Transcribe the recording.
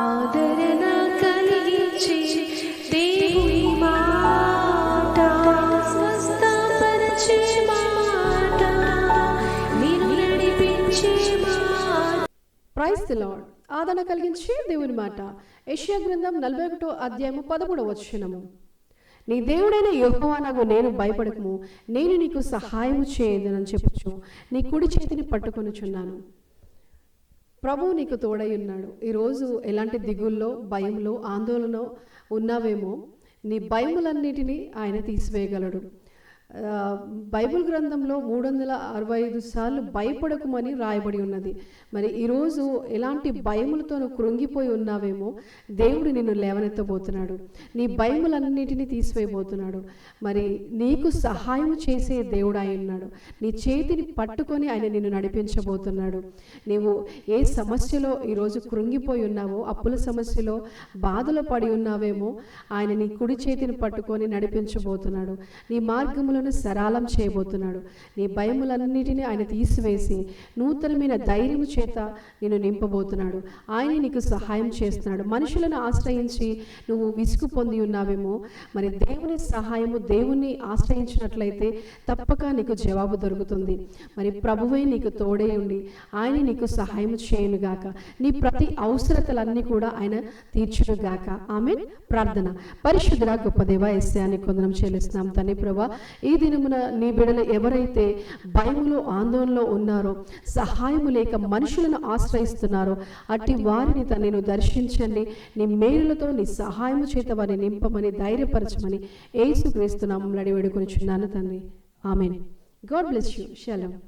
ఆదరణ కలిగించే దేవుని మాట స్వస్థపరిచే మాట. నడిపించే మాట. Praise the Lord. ఆదరణ కలిగించే దేవుని మాట. గ్రంథం నలభై ఒకటో అధ్యాయము పదమూడవ వచనము. నీ దేవుడైన యెహోవానగు నేను భయపడకము. నేను నీకు సహాయము చేయదనని చెప్పుచు నీ కుడి చేతిని పట్టుకొనుచున్నాను. ప్రభువు నీకు తోడై ఉన్నాడు ఈరోజు ఎలాంటి దిగుల్లో భయంలో ఆందోళన ఉన్నావేమో నీ భయములన్నిటినీ ఆయన తీసివేయగలడు. బైబిల్ గ్రంథంలో మూడు వందల అరవై ఐదు సార్లు భయపడకమని రాయబడి ఉన్నది. మరి ఈరోజు ఎలాంటి భయములతో కృంగిపోయి ఉన్నావేమో దేవుడు నిన్ను లేవనెత్తబోతున్నాడు. నీ భయములన్నిటినీ తీసివేయబోతున్నాడు. మరి నీకు సహాయం చేసే దేవుడు ఆయన ఉన్నాడు. నీ చేతిని పట్టుకొని ఆయన నిన్ను నడిపించబోతున్నాడు. నీవు ఏ సమస్యలో ఈరోజు కృంగిపోయి ఉన్నావో అప్పుల సమస్యలో బాధలో పడి ఉన్నావేమో ఆయన నీ కుడి చేతిని పట్టుకొని నడిపించబోతున్నాడు. నీ మార్గములను సరళం చేయబోతున్నాడు. నీ భయములన్నిటినీ ఆయన తీసివేసి నూతనమైన ధైర్యము చేత నేను నింపబోతున్నాడు. ఆయన నీకు సహాయం చేస్తున్నాడు. మనుషులను ఆశ్రయించి నువ్వు విసుగు పొంది ఉన్నావేమో మరి దేవుని సహాయము దేవుణ్ణి ఆశ్రయించినట్లయితే తప్పక నీకు జవాబు దొరుకుతుంది. మరి ప్రభువే నీకు తోడే ఉండి ఆయన నీకు సహాయం చేయనుగాక. నీ ప్రతి అవసరతలన్నీ కూడా ఆయన తీర్చునుగాక. ఆమె ప్రార్థన. పరిశుద్ధ గొప్ప దేవ ఎస్యాన్ని కొందనం చెల్లిస్తున్నాం. తండ్రి ప్రభా ఈ ఈ దినమున నీ బిడలు ఎవరైతే భయములో ఆందోళనలో ఉన్నారో సహాయము లేక మనుషులను ఆశ్రయిస్తున్నారో అట్టి వారిని తనను దర్శించండి. నీ మేలులతో నీ సహాయము చేత వారిని నింపమని ధైర్యపరచమని ఏసు క్రీస్తునామం అడివేడుకొని చున్నాను తండ్రి. ఆమెన్. God bless you. శలం